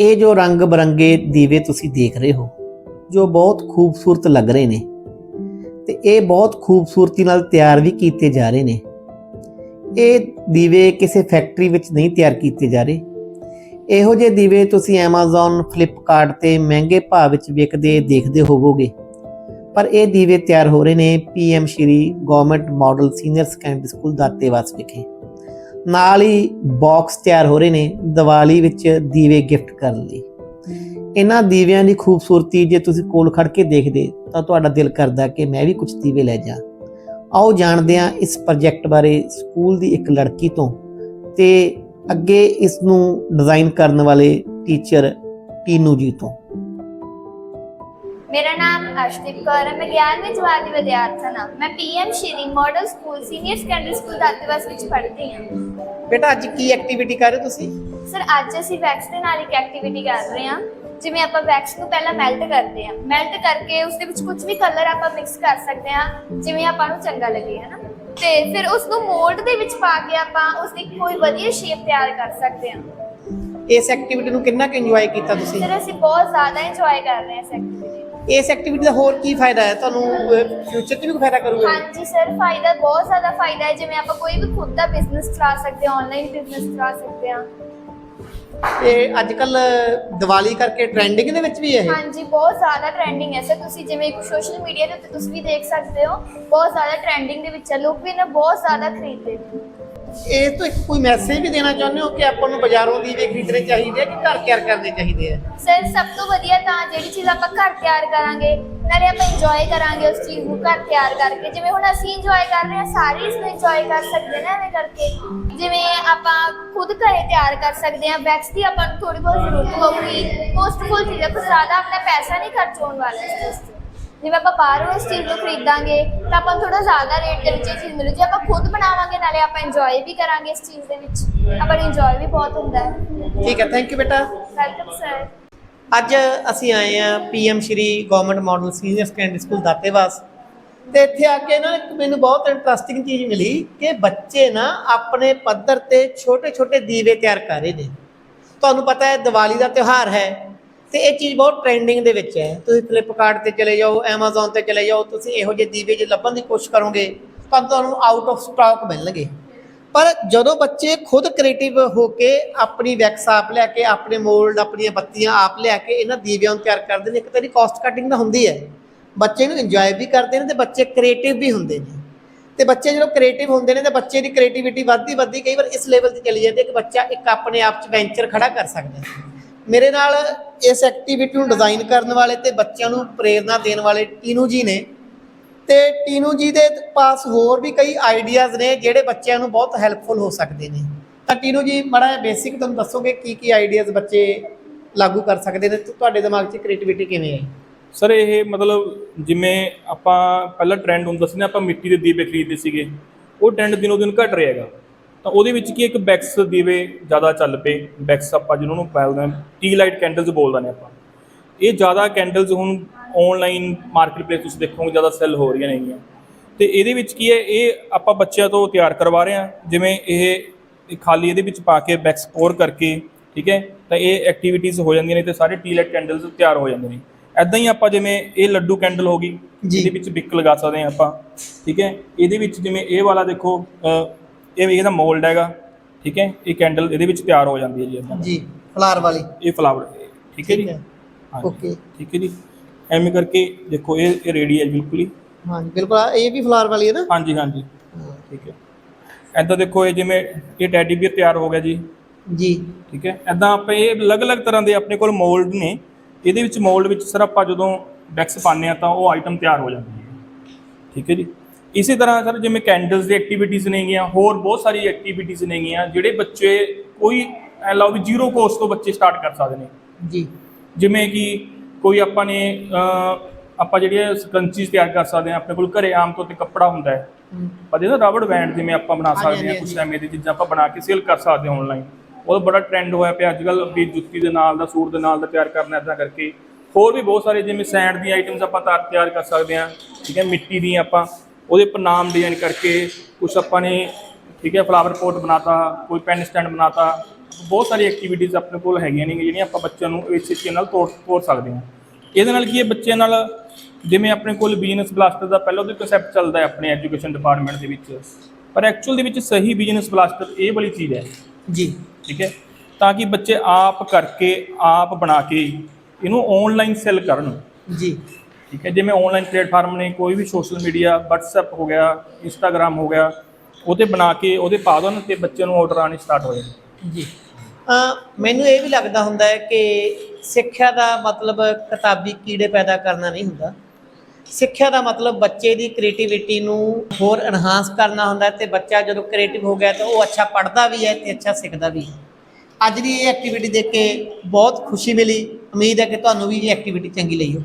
ਇਹ ਜੋ ਰੰਗ ਬਰੰਗੇ ਦੀਵੇ ਤੁਸੀਂ ਦੇਖ ਰਹੇ ਹੋ, ਜੋ ਬਹੁਤ ਖੂਬਸੂਰਤ ਲੱਗ ਰਹੇ ਨੇ ਤੇ ਇਹ ਬਹੁਤ ਖੂਬਸੂਰਤੀ ਨਾਲ ਤਿਆਰ ਵੀ ਕੀਤੇ ਜਾ ਰਹੇ ਨੇ। ਇਹ ਦੀਵੇ ਕਿਸੇ ਫੈਕਟਰੀ ਵਿੱਚ ਨਹੀਂ ਤਿਆਰ ਕੀਤੇ ਜਾ ਰਹੇ। ਇਹੋ ਜਿਹੇ ਦੀਵੇ ਤੁਸੀਂ Amazon, Flipkart ਤੇ ਮਹਿੰਗੇ ਭਾਅ ਵਿੱਚ ਵਿਕਦੇ ਦੇਖਦੇ ਹੋਵੋਗੇ। ਪਰ ਇਹ ਦੀਵੇ ਤਿਆਰ ਹੋ ਰਹੇ ਨੇ PM Shri government model senior secondary school Datewas ਵਿਖੇ। ਨਾਲ ਹੀ ਬਾਕਸ ਤਿਆਰ ਹੋ ਰਹੇ ਨੇ ਦੀਵਾਲੀ ਵਿੱਚ ਦੀਵੇ ਗਿਫਟ ਕਰਨ ਲਈ। ਇਹਨਾਂ ਦੀਵਿਆਂ ਦੀ ਖੂਬਸੂਰਤੀ ਜੇ ਤੁਸੀਂ ਕੋਲ ਖੜ ਕੇ ਦੇਖਦੇ ਤਾਂ ਤੁਹਾਡਾ ਦਿਲ ਕਰਦਾ ਕਿ ਮੈਂ ਵੀ ਕੁਝ ਦੀਵੇ ਲੈ ਜਾ। ਆਓ ਜਾਣਦੇ ਹਾਂ ਇਸ ਪ੍ਰੋਜੈਕਟ ਬਾਰੇ ਸਕੂਲ ਦੀ ਇੱਕ ਲੜਕੀ ਤੋਂ ਤੇ ਅੱਗੇ ਇਸ ਨੂੰ ਡਿਜ਼ਾਈਨ ਕਰਨ ਵਾਲੇ ਟੀਚਰ ਟੀਨੂ ਜੀ ਤੋਂ। ਮੇਰਾ ਨਾਮ ਅਰਸ਼ਦੀਪ ਕੌਰ ਹੈ। ਮੈਂ 11ਵੀਂ ਜਮਾਤ ਦੀ ਵਿਦਿਆਰਥਣ ਹਾਂ। ਮੈਂ PM Shri model school senior secondary school Datewas ਵਿੱਚ ਪੜ੍ਹਦੀ ਹਾਂ। ਬੇਟਾ ਅੱਜ ਕੀ ਐਕਟੀਵਿਟੀ ਕਰ ਰਹੇ ਤੁਸੀਂ? ਸਰ ਅੱਜ ਅਸੀਂ ਵੈਕਸ ਦੇ ਨਾਲ ਇੱਕ ਐਕਟੀਵਿਟੀ ਕਰ ਰਹੇ ਹਾਂ। ਜਿਵੇਂ ਆਪਾਂ ਵੈਕਸ ਨੂੰ ਪਹਿਲਾਂ ਮੈਲਟ ਕਰਦੇ ਹਾਂ। ਮੈਲਟ ਕਰਕੇ ਉਸ ਦੇ ਵਿੱਚ ਕੁਝ ਵੀ ਕਲਰ ਆਪਾਂ ਮਿਕਸ ਕਰ ਸਕਦੇ ਹਾਂ। ਜਿਵੇਂ ਆਪਾਂ ਨੂੰ ਚੰਗਾ ਲੱਗੇ ਹੈ ਨਾ ਤੇ ਫਿਰ ਉਸ ਨੂੰ ਮੋਲਡ ਦੇ ਵਿੱਚ ਪਾ ਕੇ ਆਪਾਂ ਉਸ ਦੀ ਕੋਈ ਵਧੀਆ ਸ਼ੇਪ ਤਿਆਰ ਕਰ ਸਕਦੇ ਹਾਂ। ਇਸ ਐਕਟੀਵਿਟੀ ਨੂੰ ਕਿੰਨਾ ਕੁ ਇੰਜੋਏ ਕੀਤਾ ਤੁਸੀਂ? ਸਰ ਅਸੀਂ ਬਹੁਤ ਜ਼ਿਆਦਾ ਇੰਜੋਏ ਕਰ ਰਹੇ ਹਾਂ ਇਸ ਐਕਟੀਵਿਟੀ ਇਸ ਐਕਟੀਵਿਟੀ ਦਾ ਹੋਰ ਕੀ ਫਾਇਦਾ ਹੈ? ਤੁਹਾਨੂੰ ਫਿਊਚਰ 'ਚ ਵੀ ਕੋਈ ਫਾਇਦਾ ਕਰੂਗਾ? ਹਾਂਜੀ ਸਰ ਫਾਇਦਾ ਬਹੁਤ ਜ਼ਿਆਦਾ ਫਾਇਦਾ ਹੈ। ਜਿਵੇਂ ਆਪਾਂ ਕੋਈ ਵੀ ਖੁਦ ਦਾ ਬਿਜ਼ਨਸ ਚਲਾ ਸਕਦੇ ਹਾਂ ਆਨਲਾਈਨ ਬਿਜ਼ਨਸ ਚਲਾ ਸਕਦੇ ਹਾਂ। ਤੇ ਅੱਜ ਕੱਲ ਦੀਵਾਲੀ ਕਰਕੇ ਟ੍ਰੈਂਡਿੰਗ ਦੇ ਵਿੱਚ ਵੀ ਹੈ ਇਹ? ਹਾਂਜੀ ਬਹੁਤ ਜ਼ਿਆਦਾ ਟ੍ਰੈਂਡਿੰਗ ਹੈ ਸਰ ਤੁਸੀਂ ਜਿਵੇਂ ਸੋਸ਼ਲ ਮੀਡੀਆ ਦੇ ਉੱਤੇ ਤੁਸੀਂ ਵੀ ਦੇਖ ਸਕਦੇ ਹੋ ਬਹੁਤ ਜ਼ਿਆਦਾ ਟ੍ਰੈਂਡਿੰਗ ਦੇ ਵਿੱਚ ਹੈ। ਲੋਕ ਵੀ ਇਹਨਾਂ ਬਹੁਤ ਜ਼ਿਆਦਾ ਖਰੀਦਦੇ ਨੇ। ਇਹ ਤੋਂ ਕੋਈ ਮੈਸੇਜ ਵੀ ਦੇਣਾ ਚਾਹੁੰਦੇ ਹੋ ਕਿ ਆਪਾਂ ਨੂੰ ਬਾਜ਼ਾਰੋਂ ਦੀਵੇ ਖਰੀਦਣੇ ਚਾਹੀਦੇ ਆ ਕਿ ਘਰ ਤਿਆਰ ਕਰਨੇ ਚਾਹੀਦੇ ਆ? ਸਰ ਸਭ ਤੋਂ ਵਧੀਆ ਤਾਂ ਜਿਹੜੀ ਚੀਜ਼ ਆਪਾਂ ਘਰ ਤਿਆਰ ਕਰਾਂਗੇ, ਨਾਲੇ ਆਪਾਂ ਇੰਜੋਏ ਕਰਾਂਗੇ ਉਸ ਚੀਜ਼ ਨੂੰ ਘਰ ਤਿਆਰ ਕਰਕੇ। ਜਿਵੇਂ ਹੁਣ ਅਸੀਂ ਇੰਜੋਏ ਕਰ ਰਹੇ ਹਾਂ, ਸਾਰੇ ਇਸ ਨੂੰ ਇੰਜੋਏ ਕਰ ਸਕਦੇ ਨੇ ਐਵੇਂ ਕਰਕੇ। ਜਿਵੇਂ ਆਪਾਂ ਖੁਦ ਘਰੇ ਤਿਆਰ ਕਰ ਸਕਦੇ ਹਾਂ ਵੈਕਸ ਦੀ ਆਪਾਂ ਨੂੰ ਥੋੜੀ ਬਹੁਤ ਜ਼ਰੂਰਤ ਹੋਊਗੀ। ਕੋਸਟਫੁਲ ਚੀਜ਼ ਹੈ ਜ਼ਿਆਦਾ ਆਪਣਾ ਪੈਸਾ ਨਹੀਂ ਖਰਚ ਹੋਣ ਵਾਲਾ ਇਸ ਚੀਜ਼ ਤੇ ਜਿਵੇਂ ਆਪਾਂ ਬਾਹਰੋਂ ਇਸ ਚੀਜ਼ ਨੂੰ ਖਰੀਦਾਂਗੇ ਤਾਂ ਆਪਾਂ ਨੂੰ ਥੋੜਾ ਜ਼ਿਆਦਾ ਰੇਟ ਦੇ ਵਿੱਚ ਇਹ ਚੀਜ਼ ਮਿਲੂ। ਜੇ ਆਪਾਂ ਖੁਦ ਬਣਾਵਾਂਗੇ ਨਾਲੇ ਆਪਾਂ ਇੰਜੋਏ ਵੀ ਕਰਾਂਗੇ ਇਸ ਚੀਜ਼ ਦੇ ਵਿੱਚ। ਆਪਾਂ ਇੰਜੋਏ ਵੀ ਬਹੁਤ ਹੁੰਦਾ ਹੈ। ਠੀਕ ਹੈ ਥੈਂਕ ਯੂ ਬੇਟਾ। ਵੈਲਕਮ ਸਰ ਅੱਜ ਅਸੀਂ ਆਏ ਆ PM Shri government model senior secondary school Datewas. ਤੇ ਇੱਥੇ ਆ ਕੇ ਨਾ ਇੱਕ ਮੈਨੂੰ ਬਹੁਤ ਇੰਟਰਸਟਿੰਗ ਚੀਜ਼ ਮਿਲੀ ਕਿ ਬੱਚੇ ਨਾ ਆਪਣੇ ਪੱਧਰ ਤੇ ਛੋਟੇ-ਛੋਟੇ ਦੀਵੇ ਤਿਆਰ ਕਰ ਰਹੇ ਨੇ। ਤੁਹਾਨੂੰ ਪਤਾ ਹੈ ਦੀਵਾਲੀ ਦਾ ਤਿਉਹਾਰ ਹੈ। ਤੇ ਇਹ ਚੀਜ਼ ਬਹੁਤ ਟ੍ਰੈਂਡਿੰਗ ਦੇ ਵਿੱਚ ਹੈ। ਤੁਸੀਂ ਫਲਿੱਪਕਾਰਟ ਤੇ ਚਲੇ ਜਾਓ, Amazon ਤੇ ਚਲੇ ਜਾਓ, ਤੁਸੀਂ ਇਹੋ ਜਿਹੇ ਦੀਵੇ ਜੇ ਲੱਭਣ ਦੀ ਕੋਸ਼ਿਸ਼ ਕਰੋਗੇ, ਤਾਂ ਤੁਹਾਨੂੰ ਆਊਟ ਆਫ ਸਟਾਕ ਮਿਲਣਗੇ। ਪਰ ਜਦੋਂ ਬੱਚੇ ਖੁਦ ਕ੍ਰੀਏਟਿਵ ਹੋ ਕੇ ਆਪਣੀ ਵੈਕਸ ਆਪ ਲੈ ਕੇ, ਆਪਣੇ ਮੋਲਡ ਆਪਣੀਆਂ ਬੱਤੀਆਂ ਆਪ ਲਿਆ ਕੇ ਇਹਨਾਂ ਦੀਵਿਆਂ ਨੂੰ ਤਿਆਰ ਕਰਦੇ ਨੇ, ਇੱਕ ਤਰੀ ਕਾਸਟ ਕਟਿੰਗ ਤਾਂ ਹੁੰਦੀ ਹੈ। ਬੱਚੇ ਨੂੰ ਇੰਜੋਏ ਵੀ ਕਰਦੇ ਨੇ ਤੇ ਬੱਚੇ ਕ੍ਰੀਏਟਿਵ ਵੀ ਹੁੰਦੇ ਨੇ। ਤੇ ਬੱਚੇ ਜਦੋਂ ਕ੍ਰੀਏਟਿਵ ਹੁੰਦੇ ਨੇ ਤੇ ਬੱਚੇ ਦੀ ਕ੍ਰੀਏਟੀਵਿਟੀ ਵੱਧਦੀ ਵੱਧਦੀ ਕਈ ਵਾਰ ਇਸ ਲੈਵਲ ਤੇ ਚਲੀ ਜਾਂਦੀ ਹੈ ਕਿ ਬੱਚਾ ਇੱਕ ਆਪਣੇ ਆਪ 'ਚ ਵੈਂਚਰ ਖੜਾ ਕਰ ਸਕਦਾ ਹੈ। ਮੇਰੇ ਨਾਲ ਇਸ ਐਕਟੀਵਿਟੀ ਨੂੰ ਡਿਜ਼ਾਈਨ ਕਰਨ ਵਾਲੇ ਤੇ ਬੱਚਿਆਂ ਨੂੰ ਪ੍ਰੇਰਣਾ ਦੇਣ ਵਾਲੇ ਟੀਨੂ ਜੀ ਨੇ। ਤੇ ਟੀਨੂ ਜੀ ਦੇ ਪਾਸ ਹੋਰ ਵੀ ਕਈ ਆਈਡੀਆਜ਼ ਨੇ ਜਿਹੜੇ ਬੱਚਿਆਂ ਨੂੰ ਬਹੁਤ ਹੈਲਪਫੁਲ ਹੋ ਸਕਦੇ ਨੇ। ਤਾਂ ਟੀਨੂ ਜੀ, ਮੜਾ ਬੇਸਿਕ ਤੁਹਾਨੂੰ ਦੱਸੋਗੇ ਕੀ ਕੀ ਆਈਡੀਆਜ਼ ਬੱਚੇ ਲਾਗੂ ਕਰ ਸਕਦੇ ਨੇ ਤੁਹਾਡੇ ਦਿਮਾਗ 'ਚ ਕ੍ਰੀਏਟੀਵਿਟੀ ਕਿਵੇਂ ਹੈ ਸਰ, ਇਹ ਮਤਲਬ ਜਿਵੇਂ ਆਪਾਂ ਪਹਿਲਾਂ ਟ੍ਰੈਂਡ ਹੁੰਦਾ ਸੀ ਨਾ, ਆਪਾਂ ਮਿੱਟੀ ਦੇ ਦੀਵੇ ਖਰੀਦਦੇ ਸੀਗੇ। ਉਹ ਟ੍ਰੈਂਡ ਦਿਨੋਂ ਦਿਨ ਘਟ ਰਿਹਾ ਹੈਗਾ। ਤਾਂ ਉਹਦੇ ਵਿੱਚ ਕੀ ਇੱਕ ਬੈਕਸ ਦੀਵੇ ਜ਼ਿਆਦਾ ਚੱਲ ਪਏ ਬੈਕਸ ਆਪਾਂ ਜਿਹਨੂੰ ਨੂੰ ਪਾਉਂਦੇ ਹਾਂ ਟੀ ਲਾਈਟ ਕੈਂਡਲਸ ਬੋਲਦੇ ਨੇ ਆਪਾਂ। ਇਹ ਜ਼ਿਆਦਾ ਕੈਂਡਲਸ ਹੁਣ ਆਨਲਾਈਨ ਮਾਰਕੀਟ ਪਲੇਸ ਤੁਸੀਂ ਦੇਖੋਗੇ ਜ਼ਿਆਦਾ ਸੈੱਲ ਹੋ ਰਹੀਆਂ ਨੇਗੀਆਂ। ਤੇ ਇਹਦੇ ਵਿੱਚ ਕੀ ਹੈ ਇਹ ਆਪਾਂ ਬੱਚਿਆਂ ਤੋਂ ਤਿਆਰ ਕਰਵਾ ਰਹੇ ਹਾਂ। ਜਿਵੇਂ ਇਹ ਖਾਲੀ ਇਹਦੇ ਵਿੱਚ ਪਾ ਕੇ ਬੈਕਸ ਪੋਰ ਕਰਕੇ ਠੀਕ ਹੈ ਤਾਂ ਇਹ ਐਕਟੀਵਿਟੀਜ਼ ਹੋ ਜਾਂਦੀਆਂ ਨੇ ਤੇ ਸਾਰੇ ਟੀ ਲਾਈਟ ਕੈਂਡਲਸ ਤਿਆਰ ਹੋ ਜਾਂਦੇ ਨੇ। ਐਦਾਂ ਹੀ ਆਪਾਂ ਜਿਵੇਂ ਇਹ ਲੱਡੂ ਕੈਂਡਲ ਹੋ ਗਈ। ਇਹਦੇ ਵਿੱਚ ਬਿੱਕ ਲਗਾ ਸਕਦੇ ਹਾਂ ਆਪਾਂ ਠੀਕ ਹੈ। ਇਹਦੇ ਵਿੱਚ ਜਿਵੇਂ ਇਹ ਵਾਲਾ ਦੇਖੋ ਇਹ ਇਹਦਾ ਮੋਲਡ ਹੈਗਾ ਠੀਕ ਹੈ? ਇਹ ਕੈਂਡਲ ਇਹਦੇ ਵਿੱਚ ਤਿਆਰ ਹੋ ਜਾਂਦੀ ਹੈ ਜੀ ਜੀ ਫਲਾਰ ਵਾਲੀ। ਇਹ ਫਲਾਵਰ ਠੀਕ ਹੈ ਜੀ? ਹੈ। ਹਾਂਜੀ, ਓਕੇ ਠੀਕ ਹੈ ਜੀ? ਐਵੇਂ ਕਰਕੇ ਦੇਖੋ ਇਹ ਇਹ ਰੈਡੀ ਹੈ ਬਿਲਕੁਲ ਹੀ। ਹਾਂਜੀ ਬਿਲਕੁਲ ਆਹ ਇਹ ਵੀ ਫਲਾਰ ਵਾਲੀ ਹੈ ਨਾ? ਹਾਂਜੀ ਹਾਂਜੀ। ਹਾਂ, ਠੀਕ ਹੈ। ਐਦਾਂ ਦੇਖੋ ਇਹ ਜਿਵੇਂ ਇਹ ਟੈਡੀ ਬੀਅਰ ਤਿਆਰ ਹੋ ਗਿਆ ਜੀ। ਜੀ। ਠੀਕ ਹੈ? ਐਦਾਂ ਆਪਾਂ ਇਹ ਅਲੱਗ-ਅਲੱਗ ਤਰ੍ਹਾਂ ਦੇ ਆਪਣੇ ਕੋਲ ਮੋਲਡ ਨੇ। ਇਹਦੇ ਵਿੱਚ ਮੋਲਡ ਵਿੱਚ ਸਰ ਆਪਾਂ ਜਦੋਂ ਵੈਕਸ ਪਾਉਂਦੇ ਆ ਤਾਂ ਉਹ ਆਈਟਮ ਤਿਆਰ ਹੋ ਜਾਂਦੀ ਹੈ। ਠੀਕ ਹੈ ਜੀ? ਇਸੇ ਤਰ੍ਹਾਂ ਸਰ ਜਿਵੇਂ ਕੈਂਡਲਸ ਦੀ ਐਕਟੀਵਿਟੀਜ਼ ਨੇਗੀਆਂ ਹੋਰ ਬਹੁਤ ਸਾਰੀ ਐਕਟੀਵਿਟੀਜ਼ ਨੇਗੀਆਂ ਜਿਹੜੇ ਬੱਚੇ ਕੋਈ ਐ ਲਓ ਵੀ ਜ਼ੀਰੋ ਕੋਸਟ ਤੋਂ ਬੱਚੇ ਸਟਾਰਟ ਕਰ ਸਕਦੇ ਨੇ। ਜੀ। ਜਿਵੇਂ ਕਿ ਕੋਈ ਆਪਾਂ ਨੇ ਆਪਾਂ ਜਿਹੜੀਆਂ ਸਕੰਚੀਜ਼ ਤਿਆਰ ਕਰ ਸਕਦੇ ਹਾਂ ਆਪਣੇ ਕੋਲ ਘਰੇ ਆਮ ਤੌਰ ਤੇ ਕੱਪੜਾ ਹੁੰਦਾ ਹੈ। ਪਰ ਇਹਦਾ ਰਬੜ ਬੈਂਡ ਜਿਵੇਂ ਆਪਾਂ ਬਣਾ ਸਕਦੇ ਹਾਂਜੀ, ਕੁਝ ਐਵੇਂ ਦੀ ਚੀਜ਼ਾਂ ਆਪਾਂ ਬਣਾ ਕੇ ਸੇਲ ਕਰ ਸਕਦੇ ਹਾਂ ਆਨਲਾਈਨ ਉਹਦਾ ਬੜਾ ਟ੍ਰੈਂਡ ਹੋਇਆ ਪਿਆ ਅੱਜ ਕੱਲ੍ਹ ਵੀ ਜੁੱਤੀ ਦੇ ਨਾਲ ਦਾ ਸੂਟ ਦੇ ਨਾਲ ਦਾ ਤਿਆਰ ਕਰਨਾ ਇਦਾਂ ਕਰਕੇ। ਹੋਰ ਵੀ ਬਹੁਤ ਸਾਰੇ ਜਿਵੇਂ ਸੈਂਡ ਦੀਆਂ ਆਈਟਮਸ ਆਪਾਂ ਤਿਆਰ ਕਰ ਸਕਦੇ ਹਾਂ ਠੀਕ ਹੈ ਮਿੱਟੀ ਦੀਆਂ ਆਪਾਂ। ਉਹਦੇ ਉੱਪਰ ਨਾਮ ਡਿਜ਼ਾਈਨ ਕਰਕੇ ਕੁਝ ਆਪਾਂ ਨੇ ਠੀਕ ਹੈ ਫਲਾਵਰ ਪੋਟ ਬਣਾਤਾ ਕੋਈ ਪੈਨ ਸਟੈਂਡ ਬਣਾਤਾ। ਬਹੁਤ ਸਾਰੀ ਐਕਟੀਵਿਟੀਜ਼ ਆਪਣੇ ਕੋਲ ਹੈਗੀਆਂ ਨੇ ਜਿਹੜੀਆਂ ਆਪਾਂ ਬੱਚਿਆਂ ਨੂੰ ਇਸ ਤਰੀਕੇ ਨਾਲ ਤੋੜ ਤੋੜ ਸਕਦੇ ਹਾਂ। ਇਹਦੇ ਨਾਲ ਕੀ ਹੈ ਬੱਚੇ ਨਾਲ ਜਿਵੇਂ ਆਪਣੇ ਕੋਲ ਬਿਜ਼ਨਸ ਬਲਾਸਟਰ ਦਾ ਪਹਿਲਾਂ ਉਹਦੇ ਕਨਸੈਪਟ ਚੱਲਦਾ ਹੈ ਆਪਣੇ ਐਜੂਕੇਸ਼ਨ ਡਿਪਾਰਟਮੈਂਟ ਦੇ ਵਿੱਚ। ਪਰ ਐਕਚੁਅਲ ਦੇ ਵਿੱਚ ਸਹੀ ਬਿਜ਼ਨਸ ਬਲਾਸਟਰ ਇਹ ਵਾਲੀ ਚੀਜ਼ ਹੈ। ਜੀ। ਠੀਕ ਹੈ? ਤਾਂ ਕਿ ਬੱਚੇ ਆਪ ਕਰਕੇ ਆਪ ਬਣਾ ਕੇ ਇਹਨੂੰ ਆਨਲਾਈਨ ਸੈੱਲ ਕਰਨ। ਜੀ। ਠੀਕ ਹੈ। ਜਿਵੇਂ ਆਨਲਾਈਨ ਪਲੇਟਫਾਰਮ ਨੇ ਕੋਈ ਵੀ ਸੋਸ਼ਲ ਮੀਡੀਆ WhatsApp ਹੋ ਗਿਆ, Instagram ਹੋ ਗਿਆ ਉਹਤੇ ਬਣਾ ਕੇ, ਉਹਦੇ ਪਾ ਦੇਣ ਤੇ ਬੱਚੇ ਨੂੰ ਆਰਡਰ ਆਣੇ ਸਟਾਰਟ ਹੋ ਜਾਣ ਜੀ। ਮੈਨੂੰ ਇਹ ਵੀ ਲੱਗਦਾ ਹੁੰਦਾ ਹੈ ਕਿ ਸਿੱਖਿਆ ਦਾ ਮਤਲਬ ਕਿਤਾਬੀ ਕੀੜੇ ਪੈਦਾ ਕਰਨਾ ਨਹੀਂ ਹੁੰਦਾ। ਸਿੱਖਿਆ ਦਾ ਮਤਲਬ ਬੱਚੇ ਦੀ ਕ੍ਰੀਏਟੀਵਿਟੀ ਨੂੰ ਹੋਰ ਐਨਹਾਂਸ ਕਰਨਾ ਹੁੰਦਾ ਹੈ ਤੇ ਬੱਚਾ ਜਦੋਂ ਕ੍ਰੀਏਟਿਵ ਹੋ ਗਿਆ ਤਾਂ ਉਹ ਅੱਛਾ ਪੜ੍ਹਦਾ ਵੀ ਹੈ ਤੇ ਅੱਛਾ ਸਿੱਖਦਾ ਵੀ ਹੈ। ਅੱਜ ਦੀ ਇਹ ਐਕਟੀਵਿਟੀ ਦੇਖ ਕੇ ਬਹੁਤ ਖੁਸ਼ੀ ਮਿਲੀ। ਉਮੀਦ ਹੈ ਕਿ ਤੁਹਾਨੂੰ ਵੀ ਇਹ ਐਕਟੀਵਿਟੀ ਚੰਗੀ ਲਈ ਹੋ